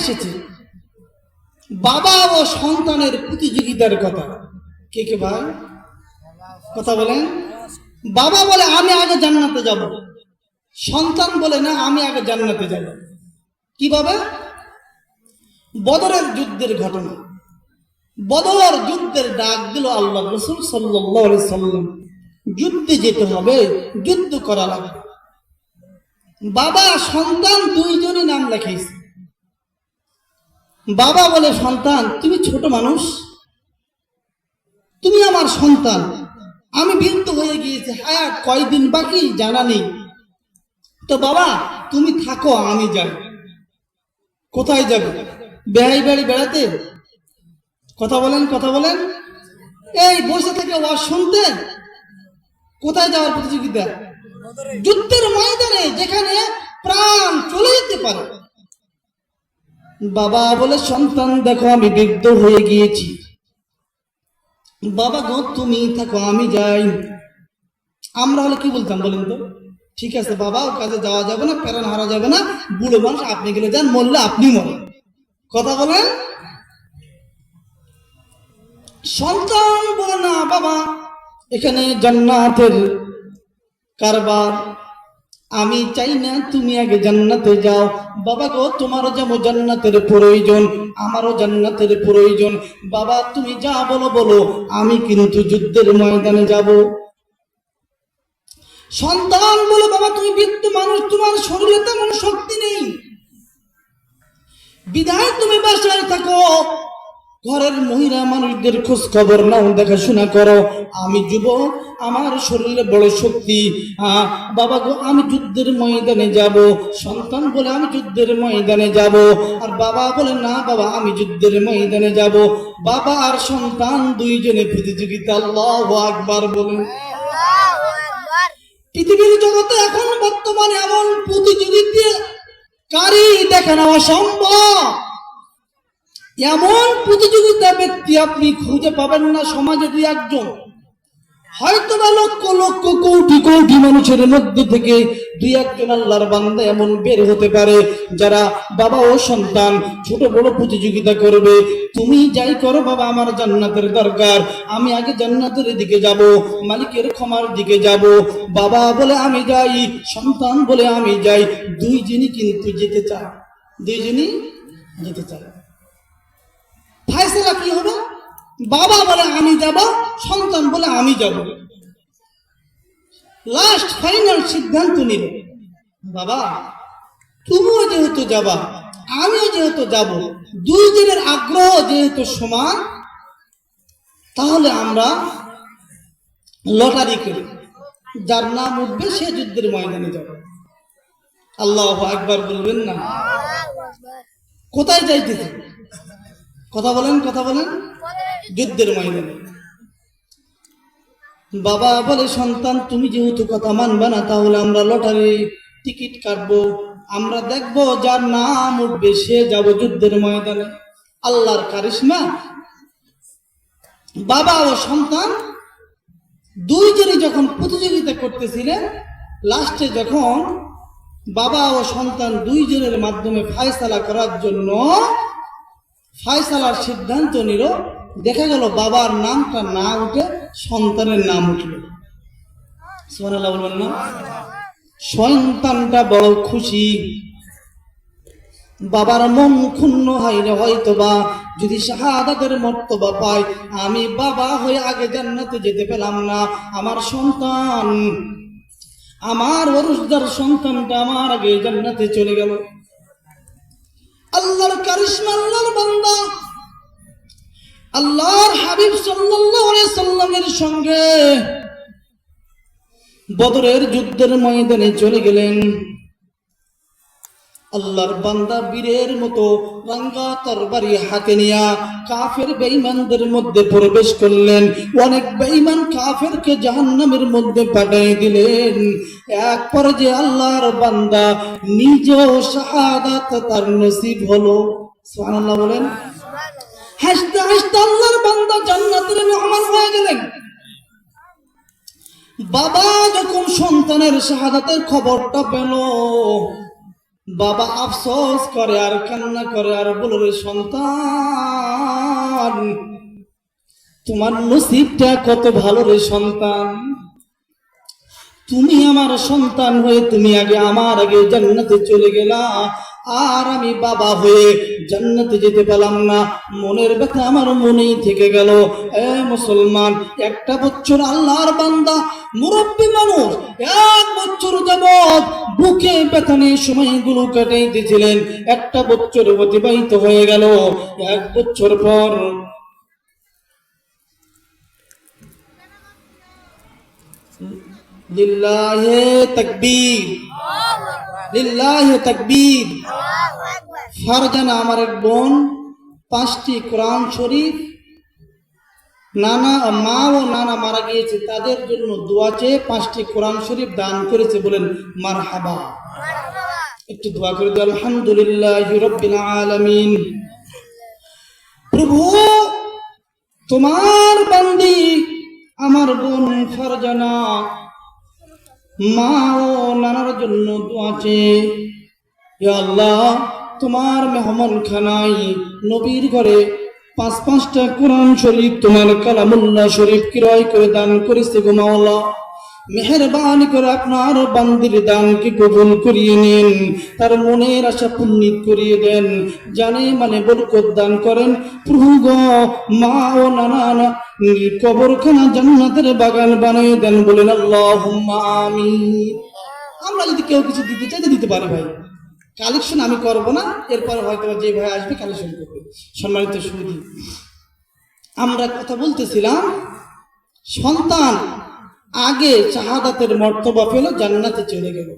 এসেছে। বাবা ও সন্তানের প্রতিযোগিতার কথা। কে কে ভাই? কথা বলেন। বাবা বলে, আমি আগে জান্নাতে যাব। সন্তান বলে, না, আমি আগে জান্নাতে যাব। কীভাবে? বদরের যুদ্ধের ঘটনা। বদর যুদ্ধের ডাক দিল আল্লাহ রসুল সাল্লাহ সাল্লাম। যুদ্ধে যেতে হবে, যুদ্ধ করা লাগবে। বাবা, সন্তান দুইজনই নাম লেখাইছে। বাবা বলে, সন্তান, তুমি ছোট মানুষ। তুমি আমার সন্তান। আমি বৃদ্ধ হয়ে গিয়েছি। হায়াত কয়দিন বাকি জানা নেই। তো বাবা, তুমি থাকো, আমি যাই। কোথায় যাবে? বেড়াই বেড়ি বেড়াতে? কথা বলেন কথা বলেন। এই, বসে থেকে ওয়াজ শুনতেন কোথায় যাওয়ার প্রতিযোগিতা? যুদ্ধের ময়দানে যেখানে প্রাণ চলে যেতে পারে। বাবা বলে, সন্তান, দেখো, আমি বৃদ্ধ হয়ে গিয়েছি। বাবা গো, তুমি থাকো, আমি যাই। আমরা হলে কি বলতাম বলেন তো? ঠিক আছে বাবা কাজে যাওয়া যাবে না প্যারান হারা যাবে না, বুড়ো মানুষ আপনি গেলে যান, মরলে আপনি মরেন। কথা বলেন সন্তান বলে, না বাবা, এখানে জান্নাতের কারবার আমি চাই না তুমি আগে জান্নাতে যাও। বাবা গো, তোমারও যেমন জান্নাতের প্রয়োজন, আমারও জান্নাতের প্রয়োজন। বাবা, তুমি যা বলো বলো, আমি কিন্তু যুদ্ধের ময়দানে যাব। সন্তান বলে, বাবা, তুমি বৃদ্ধ মানুষ, তোমার শরীরে তেমন শক্তি নেই। বিদায় তুমি বাসায় থাকো ঘরের মহিলা মানুষদের খোঁজ খবর নাও, দেখাশোনা করো। আমি যুবক আমার শরীরে বড় শক্তি। বাবা গো, আমি যুদ্ধের ময়দানে যাব। সন্তান বলে আমি যুদ্ধের ময়দানে যাব। আর বাবা বলে, না বাবা, আমি যুদ্ধের ময়দানে যাব। বাবা আর সন্তান দুইজনে প্রতিযোগিতা। আল্লাহ আকবার বলেন। পৃথিবীর জগতে এখন বর্তমানে এমন প্রতিযোগিতাকারী দেখানো অসম্ভব। এমন প্রতিযোগিতা ব্যক্তি আপনি খুঁজে পাবেন না সমাজে দুই একজন। হয়তো বা লক্ষ লক্ষ কোটি কোটি মানুষের মধ্যে থেকে দুই একজন আল্লাহর বান্দা এমন বের হতে পারে যারা বাবা ও সন্তান, ছোট বড় প্রতিযোগিতা করবে। তুমি যাই করো বাবা, আমার জান্নাতের দরকার। আমি আগে জান্নাতের দিকে যাব, মালিকের ক্ষমার দিকে যাব। বাবা বলে আমি যাই, সন্তান বলে আমি যাই। দুইজনই কিন্তু যেতে চায়। দুইজনই যেতে চায়। ফায়সালা কি হবে? বাবা বলে আমি যাব, সন্তান বলে আমি যাব। লাস্ট ফাইনাল সিদ্ধান্ত নিল বাবা, তুমিও যেহেতু যাবা, আমিও যেহেতু যাব, দুইজনের আগ্রহ যেহেতু সমান, তাহলে আমরা লটারি করি যার নাম উঠবে সে যুদ্ধের ময়দানে যাবে। আল্লাহ একবার বলবেন না? কোথায় যাইতেছে? কথা বলেন কথা বলেন। যুদ্ধের ময়দানে। বাবা বলে, সন্তান, তুমি যেহেতু কথা মানবে না, তাহলে আমরা লটারি টিকিট কাটবো। আমরা দেখব যার নাম উঠবে, সে যাব যুদ্ধের ময়দানে। আল্লাহর কারিশমা। বাবা ও সন্তান দুইজনই যখন প্রতিযোগিতা করতেছিলেন, লাস্টে যখন বাবা ও সন্তান দুইজনের মাধ্যমে ফায়সালা করার জন্য ফায়সালার সিদ্ধান্ত নিল, দেখা গেল বাবার নামটা না উঠে সন্তানের নাম উঠল। সন্তানটা বড় খুশি। বাবার মন ক্ষুণ্ণ হয়নি হয়তো বা যদি শাহাদাতের মর্তবা পাই আমি বাবা হয়ে আগে জান্নাতে যেতে পেলাম না। আমার সন্তান, আমার অরুষদার সন্তানটা আমার আগে জান্নাতে চলে গেল। আল্লাহর কারিশমা আল্লাহর বান্দা। আল্লাহর হাবিব সাল্লামের সঙ্গে বদরের যুদ্ধের ময়দানে চলে গেলেন। আল্লাহর বান্দা বীরের মতো রাঙ্গা তরবারি হাতে নিয়া কাফের বেঈমানদের মধ্যে প্রবেশ করলেন। অনেক বেঈমান কাফেরকে জাহান্নামের মধ্যে পাঠিয়ে দিলেন। এক পর্যায়ে আল্লাহর বান্দা নিজেও শাহাদাত তার নসিব হলো। সুবহানাল্লাহ বলেন। হাসতে হাসতে আল্লাহর বান্দা জান্নাতের মেহমান হয়ে গেলেন। বাবা যখন সন্তানের শাহাদাতের খবরটা পেল বাবা আফসোস করে আর কান্না করে আর বলবে সন্তান, তোমার নসিবটা কত ভালো রে সন্তান। তুমি আমার সন্তান হয়ে তুমি আগে আমার আগে জান্নাতে চলে গেলা। আর আমি বাবা হয়ে জান্নাতে যেতে পেলাম না। মনের ব্যথা আমার মনেই থেকে গেল। এ মুসলমান, একটা বছর আল্লাহর বান্দা, মুরব্বী মানুষ, এক বছর যাবৎ বুকে ব্যথা নিয়ে সময়গুলো কাটাইতেছিলেন। একটা বছর অতিবাহিত হয়ে গেল। এক বছর পর লিল্লাহে তাকবীর। লিল্লাহে তাকবীর। ফারজানা আমার এক বোন, পাঁচটি কোরআন শরীফ, নানা মা ও নানা মারা গিয়েছে, তাদের জন্য দোয়া চেয়ে পাঁচটি কোরআন শরীফ দান করেছে বলেন মার হাবা একটু দোয়া করে দিও, আলহামদুলিল্লাহ রব্বিল আলামিন। প্রভু, তোমার বান্দি, আমার বোন ফারজানা মা ও নানার জন্য দোয়াছে আল্লাহ, তোমার মেহমান খানাই নবীর ঘরে পাঁচ পাঁচটা কোরআন শরীফ, তোমার কালামুল্লাহ শরীফ ক্রয় করে দান করেছে গো মাওলা। মেহরবানি করে আপনার বান্দির দানকে কবুল করিয়ে নিন, তার মনের আশা পূর্ণিত করিয়ে দেন। জানে মানে বরকত দান করেন। প্রভু গো, মা ও নানা কবরখানা জান্নাতের বাগান বানিয়ে দেন বলেন আল্লাহ আমি আমরা যদি কেউ কিছু দিতে চাই দিতে পারি ভাই। কালেকশন আমি করব না, এরপরে হয়তো যে ভাই আসবে কালেকশন করবে। সম্মানিত সুদী আমরা কথা বলতেছিলাম সন্তান আগে মর্তবা পেল, জান্নাতে চলে গেল।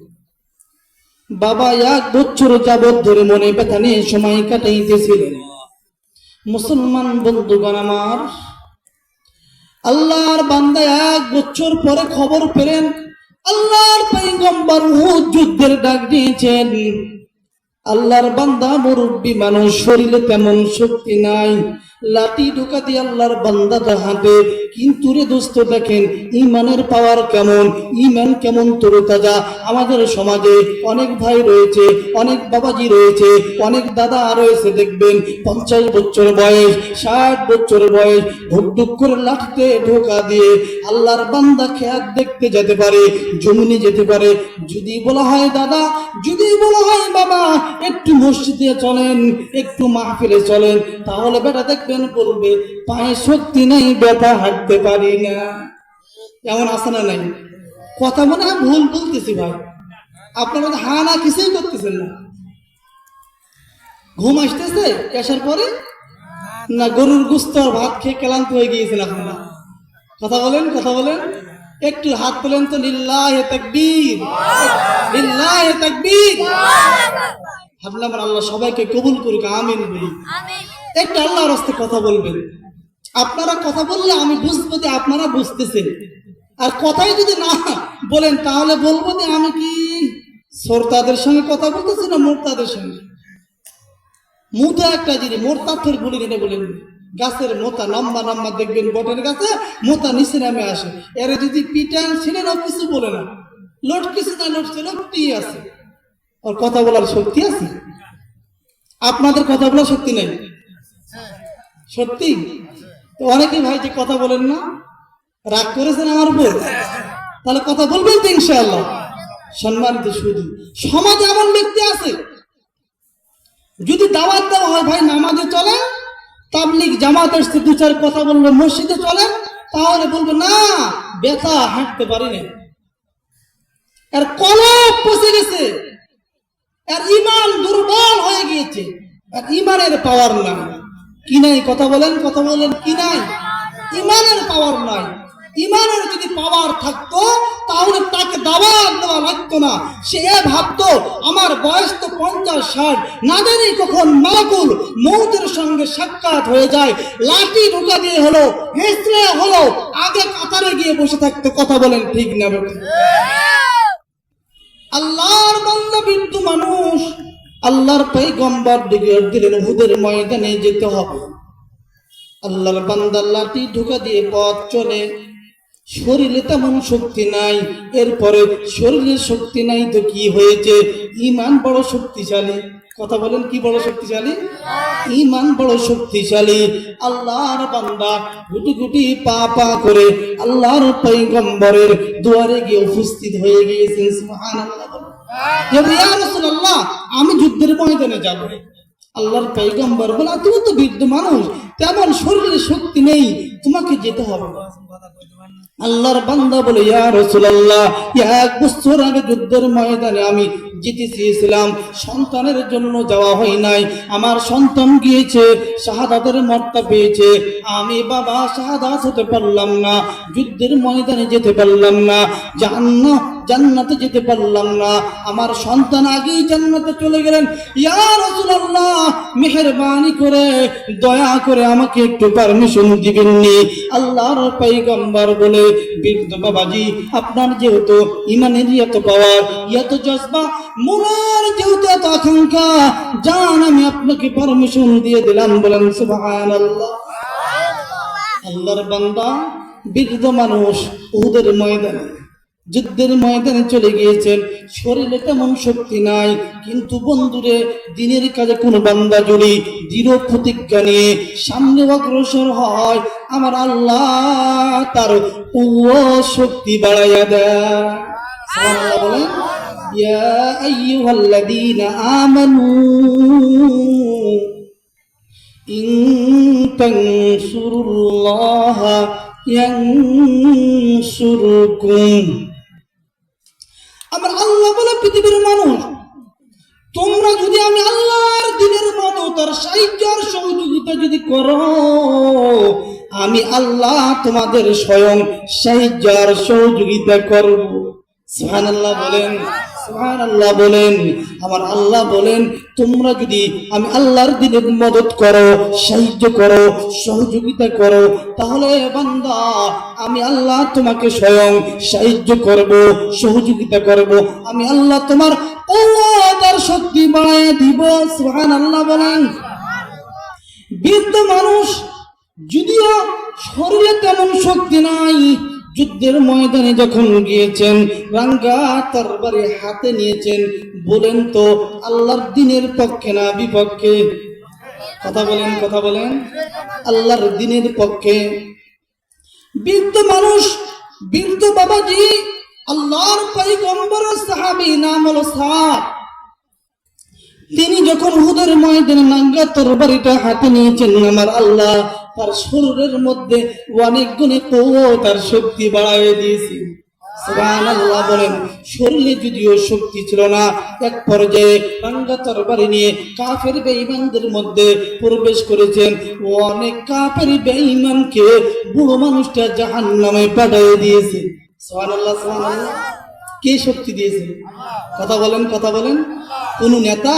বাবা এক বছর যাবৎ ধরে মনে ব্যথা নিয়ে সময় কাটাইতেছিলেন। মুসলমান বন্ধুগণ আমার, আল্লাহর বান্দা এক বছর পরে খবর পেলেন, আল্লাহর পৈগম্বর উহুদ যুদ্ধের ডাক দিয়েছেন। আল্লাহর বান্দা মুরব্বী মানুষ, শরীরে তেমন শক্তি নাই লাঠি ঢোকা দিয়ে আল্লাহর বান্দাটা হাতে কিন্তু রে দোস্ত, দেখেন, ইমানের পাওয়ার কেমন, ইমান কেমন তরতাজা। আমাদের সমাজে অনেক ভাই রয়েছে, অনেক বাবাজি রয়েছে, অনেক দাদা রয়েছে, দেখবেন, পঞ্চাশ বছর বয়স, ষাট বছর বয়স ঢুকঢুক করে লাঠিতে ঢোকা দিয়ে আল্লাহর বান্দা খেয়াত দেখতে যেতে পারে, জমিনে যেতে পারে। যদি বলা হয় দাদা, যদি বলা হয় বাবা, একটু মসজিদে চলেন, একটু মাহফিলে চলেন, তাহলে বেটা দেখবেন বলবে, পায়ে শক্তি নেই বেটা হাঁটতে পারি না। এমন আছে না নাই? কথা মনে হয় ভুল বলতেছি ভাই। আপনারা হা না কিছুই করতেছেন না। ঘুম আসতেছে, আসার পরে? না, গরুর গুস্ত ভাত খেয়ে ক্লান্ত হয়ে গিয়েছেন আপনারা। কথা বলেন কথা বলেন। একটু হাত তোলেন তো, লিল্লাহ ভাবলাম আল্লাহ সবাইকে কবুল করুক, আমিন বলি একটু আল্লাহর রাস্তে কথা বলবেন। আপনারা কথা বললে আমি বুঝব যে আপনারা বুঝতেছেন। আর কথাই যদি না বলেন, তাহলে বলব যে আমি কি শ্রোতাদের সঙ্গে কথা বলতেছি না মোরতাদের সঙ্গে? মুতা একটা জিনিস মোরতার ফের বলি এটা বলেন গাছের মোতা, লম্বা লম্বা দেখবেন বটের গাছে, মোতা নিচে নামে আসে। এরা যদি পিটান না কিছু বলে না। লোট কিছু না লোট লোটটি আছে। ওর কথা বলার শক্তি আছে? আপনাদের কথা বলার শক্তি নেই? সত্যি? তো অনেকেই ভাই যে কথা বলেন না, রাগ করেছেন আমার উপর? তাহলে কথা বলবেন তো ইনশাআল্লাহ। সম্মানিত শুধু সমাজে এমন ব্যক্তি আছে? যদি দাওয়াত দেওয়া হয় ভাই নামাজে চলে তাবলিক জামাত এসছে দু চার কথা বলল মসজিদে চলে, তাহলে বলব, না, ব্যথা, হাঁটতে পারি না আর কলপ পচে গেছে। আর ইমান দুর্বল হয়ে গিয়েছে। আর ইমানের পাওয়ার নাই। কি নাই? কথা বলেন কথা বলেন, কি নাই? ইমানের পাওয়ার নাই। ইমানের যদি পাওয়ার থাকতো, তাহলে তাকে দাওয়াত দেওয়া লাগতো না। সে ভাবতো, আমার বয়স তো পঞ্চাশ ষাট। না কখন মালাকুল মৌতের সঙ্গে সাক্ষাৎ হয়ে যায়। লাঠি ঢুকা দিয়ে হলো হেসড়ে হলো, আগে কাতারে গিয়ে বসে থাকতো। কথা বলেন, ঠিক না? আল্লাহর বান্দা বিন্দু মানুষ। আল্লাহর পৈগম্বর ডিগ্রিয়ার দিলেন হুদের ময়দানে যেতে হবে। আল্লাহর বান্দার লাঠি ঢুকা দিয়ে পথ চলে। শরীরে তেমন শক্তি নাই। এরপরে শরীরে শক্তি নাই তো কি হয়েছে? ইমান বড় শক্তিশালী। কথা বলেন কি বড় শক্তিশালী? ইমান বড় শক্তিশালী। আল্লাহর বান্দা গুটি গুটি পা পা করে আল্লাহর পৈগম্বরের দুয়ারে গিয়ে উপস্থিত হয়ে গিয়েছেন। সুবহানাল্লাহ। আমি যুদ্ধের ময়দানে যাব। আল্লাহর পৈগম্বর বলে তুমি তো বৃদ্ধ মানুষ, তেমন শরীরে শক্তি নেই, তোমাকে যেতে হবে আল্লাহর বান্দা বলে, ইয়া রাসূলুল্লাহ, এক বছর আগে যুদ্ধের ময়দানে আমি জিতে চেয়েছিলাম সন্তানের জন্য যাওয়া হয় নাই, আমার সন্তান গিয়েছে, শাহাদাতের মর্তা পেয়েছে, আমি বাবা শাহাদাত হতে পারলাম না, যুদ্ধের ময়দানে যেতে পারলাম না জান্নাত জান্নাতে যেতে পারলাম না। আমার সন্তান আগেই জান্নাতে চলে গেলেন। ইয়া রাসূলুল্লাহ মেহেরবানি করে দয়া করে আমাকে একটু পারমিশন দিবেননি আল্লাহর পয়গম্বর বলে বৃদ্ধ বাবাজি আপনার যেহেতু ইমানের এত পাওয়ার এত জজবা মনের যেহেতু এত আকাঙ্ক্ষা জান আমি আপনাকে পারমিশন দিয়ে দিলাম বলেন সুবহানাল্লাহ। আল্লাহর বান্দা বৃদ্ধ মানুষ উহুদের ময়দানে। যুদ্ধের ময়দানে চলে গিয়েছেন শরীরে তেমন শক্তি নাই কিন্তু বন্ধুরে দিনের কাজে কোন বান্দা জুড়ি দৃঢ় প্রতিজ্ঞা নিয়ে সামনে অগ্রসর হয় আমার আল্লাহ তার ও শক্তি বাড়াইয়া দেয় সুবহানাল্লাহ বলেন ইয়া আইয়ুহাল্লাযীনা আমানু إن تنصروا الله ينصركم আমার আল্লাহ বলে পৃথিবীর মানুষ। তোমরা যদি আমি আল্লাহর দিনের মতো তার সাহায্য আর সহযোগিতা যদি করো, আমি আল্লাহ তোমাদের স্বয়ং সাহায্য আর সহযোগিতা করব। সুহান আল্লাহ বলেন। আল্লাহ বলেন, আমার আল্লাহ বলেন, তোমরা যদি আমি আল্লাহর মদত করো, সাহায্য করো, সহযোগিতা করো, তাহলে বান্দা, আমি আল্লাহ তোমাকে স্বয়ং সাহায্য করব, সহযোগিতা করব, আমি আল্লাহ তোমার তার শক্তি বাড়ায় দিব আল্লাহ বলেন। বৃদ্ধ মানুষ, যদিও শরীরে তেমন শক্তি নাই যুদ্ধের ময়দানে যখন গিয়েছেন, রাঙ্গা তরবারি হাতে নিয়েছেন, বলেন তো আল্লাহর দিনের পক্ষে না বিপক্ষে? কথা বলেন কথা বলেন। আল্লাহর দিনের পক্ষে। বৃদ্ধ মানুষ, বৃদ্ধ বাবাজি, আল্লাহর পৈগম্বর সাহাবী নাম হলো সাদ। তিনি যখন হুদের ময়দানে নাঙ্গা তরবারিটা হাতে নিয়েছেন, আমার আল্লাহ তার শরীরের মধ্যে অনেক গুণে তার শক্তি বাড়াইয়ে দিয়েছে। সুবহানাল্লাহ বলেন, শরীরে যদিও শক্তি ছিল না, এক পর্যায়ে নাঙ্গা তরবারি নিয়ে কাফের বেঈমানদের মধ্যে প্রবেশ করেছেন। ও অনেক কাফের বেঈমানকে বুড়ো মানুষটা জাহান্নামে পাঠিয়ে দিয়েছে। সুবহানাল্লাহ সুবহানাল্লাহ। কে শক্তি দিয়েছে? কথা বলেন কথা বলেন। কোন নেতা?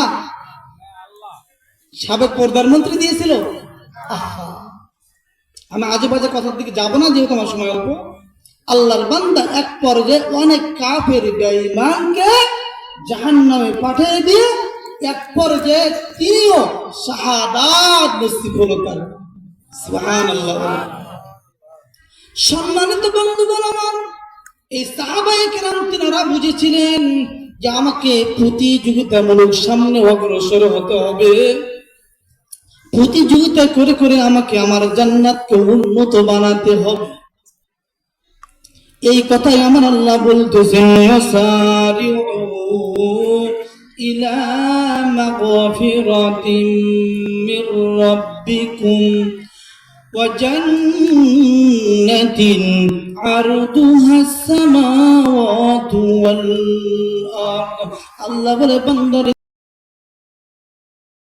সাবেক প্রধানমন্ত্রী দিয়েছিল? আহা আমি আজে বাজে কথার দিকে যাব না, যেহেতু আমার সময় অল্প। আল্লাহর বান্দা এক পর্যায়ে অনেক কাফের বেঈমানকে জাহান্নামে পাঠিয়ে দিয়ে এক পর্যায়ে তিনিও শাহাদাত নসিব হলো তার সুবহানাল্লাহ। সম্মানিত বন্ধুগণ আমার, এই সাহাবায়ে কেরাম তিনারা বুঝেছিলেন যে আমাকে প্রতিযোগিতামূলক সামনে অগ্রসর হতে হবে। প্রতিযোগিতা করে করে আমাকে আমার জান্নাতকে উন্নত বানাতে হবে এই কথাই আমার আল্লাহ বলতেছেন ইয়াসারিউ ইলা মাগফিরাতিম মির রাব্বিকুম وجنة عرضها السماوات والأرض الله বলে বান্দারে